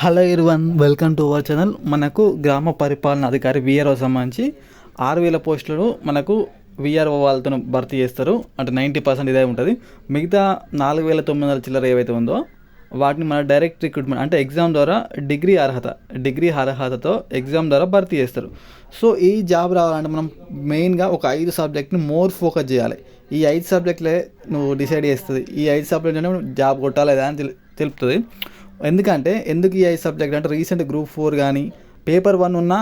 Hello everyone welcome to our channel. మనకు గ్రామ పరిపాలన అధికారి విఆర్ఓ సంబంధించి ఆరు వేల పోస్టులను మనకు విఆర్ఓ వాళ్ళతో భర్తీ చేస్తారు. అంటే నైంటీ పర్సెంట్ ఇదే ఉంటుంది. మిగతా నాలుగు వేల తొమ్మిది వందల చిల్లర ఏవైతే ఉందో వాటిని మన డైరెక్ట్ రిక్రూట్మెంట్ అంటే ఎగ్జామ్ ద్వారా డిగ్రీ అర్హత డిగ్రీ అర్హతతో ఎగ్జామ్ ద్వారా భర్తీ చేస్తారు. సో ఈ జాబ్ రావాలంటే మనం మెయిన్గా ఒక ఐదు సబ్జెక్ట్ని మోర్ ఫోకస్ చేయాలి. ఈ ఐదు సబ్జెక్ట్లే నువ్వు డిసైడ్ చేస్తుంది. ఈ ఐదు సబ్జెక్ట్ నువ్వు జాబ్ కొట్టాలేదా అని తెలు తెలుపుతుంది. ఎందుకంటే ఎందుకు ఈ సబ్జెక్ట్ అంటే రీసెంట్ గ్రూప్ ఫోర్ కానీ పేపర్ వన్ ఉన్న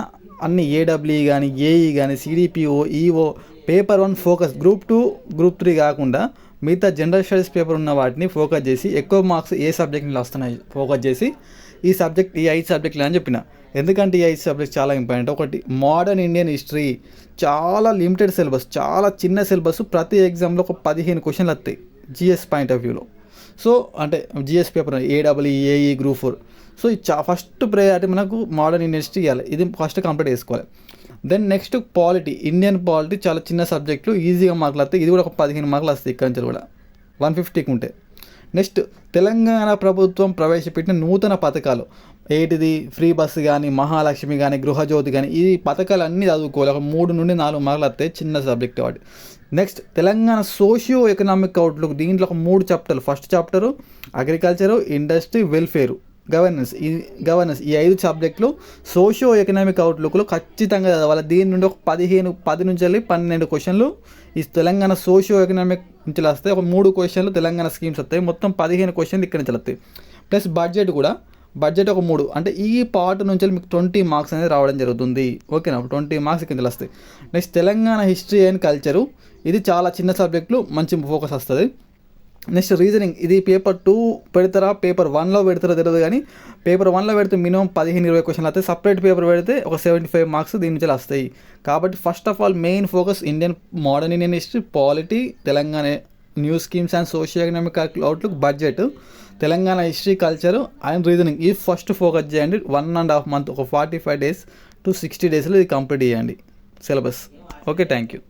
అన్ని ఏడబ్ల్యూఈ కానీ ఏఈ కానీ CDPO EO paper one focus group two group three కాకుండా మిగతా జనరల్ స్టడీస్ పేపర్ ఉన్న వాటిని ఫోకస్ చేసి ఎక్కువ మార్క్స్ ఏ సబ్జెక్ట్లో వస్తున్నాయి ఫోకస్ చేసి ఈ సబ్జెక్ట్ ఈ ఐదు సబ్జెక్టులు అని చెప్పిన. ఎందుకంటే ఈ ఐదు సబ్జెక్ట్ చాలా ఇంపార్టెంట్. ఒకటి మోడర్న్ ఇండియన్ హిస్టరీ చాలా లిమిటెడ్ సిలబస్ చాలా చిన్న సిలబస్ ప్రతి ఎగ్జామ్లో ఒక పదిహేను క్వశ్చన్లు వస్తాయి. జిఎస్ పాయింట్ ఆఫ్ వ్యూలో. సో అంటే GS paper AW AE group four so ఇది చా ఫస్ట్ ప్రయారిటీ మనకు మోడర్న్ యూనివర్సిటీ ఇవ్వాలి ఇది ఫస్ట్ కంప్లీట్ చేసుకోవాలి. Then next polity Indian polity చాలా చిన్న సబ్జెక్టులు ఈజీగా మార్కులు వస్తాయి. ఇది కూడా ఒక పదిహేను మార్కులు వస్తాయి ఇక్కడ నుంచి కూడా. వన్ ఫిఫ్టీకి ఉంటే నెక్స్ట్ తెలంగాణ ప్రభుత్వం ప్రవేశపెట్టిన నూతన పథకాలు. ఏంటిది? ఫ్రీ బస్సు కానీ మహాలక్ష్మి కానీ గృహజ్యోతి కానీ ఈ పథకాలు అన్నీ చదువుకోవాలి. ఒక మూడు నుండి నాలుగు మార్కులు వస్తాయి చిన్న సబ్జెక్ట్ వాటి. Next Telangana socio economic outlook దీంట్లో ఒక మూడు చాప్టర్లు. First chapter agriculture industry welfare governance e governance ఈ ఐదు సబ్జెక్టులు సోషియో ఎకనామిక్ అవుట్లుక్లో ఖచ్చితంగా చదవాలి. దీని నుండి ఒక పదిహేను పది నుంచి వెళ్ళి పన్నెండు క్వశ్చన్లు ఈ తెలంగాణ సోషియో ఎకనామిక్ నుంచి వస్తాయి. ఒక మూడు క్వశ్చన్లు తెలంగాణ స్కీమ్స్ వస్తాయి. మొత్తం పదిహేను క్వశ్చన్లు ఇక్కడ నుంచి వస్తాయి. ప్లస్ బడ్జెట్ కూడా బడ్జెట్ ఒక మూడు. అంటే ఈ పార్ట్ నుంచి మీకు ట్వంటీ మార్క్స్ అనేది రావడం జరుగుతుంది. ఓకేనా ట్వంటీ మార్క్స్ కింద వస్తాయి. Next Telangana history and culture ఇది చాలా చిన్న సబ్జెక్టులు మంచి ఫోకస్ వస్తుంది. నెక్స్ట్ రీజనింగ్ ఇది పేపర్ టూ పెడతారా? పేపర్ వన్లో పెడతారా తెలియదు కానీ పేపర్ వన్లో పెడితే మినిమం పదిహేను ఇరవై క్వశ్చన్లు వస్తాయి. సపరేట్ పేపర్ పెడితే ఒక సెవెంటీ ఫైవ్ మార్క్స్ దీని నుంచి వస్తాయి. కాబట్టి first of all main focus Indian modern Indian history polity Telangana new schemes and socio economic outlook budget Telangana history culture and reasoning ఇది ఫస్ట్ ఫోకస్ చేయండి. వన్ అండ్ హాఫ్ మంత్ ఒక forty five days to sixty డేస్లో ఇది complete చేయండి. Syllabus okay thank you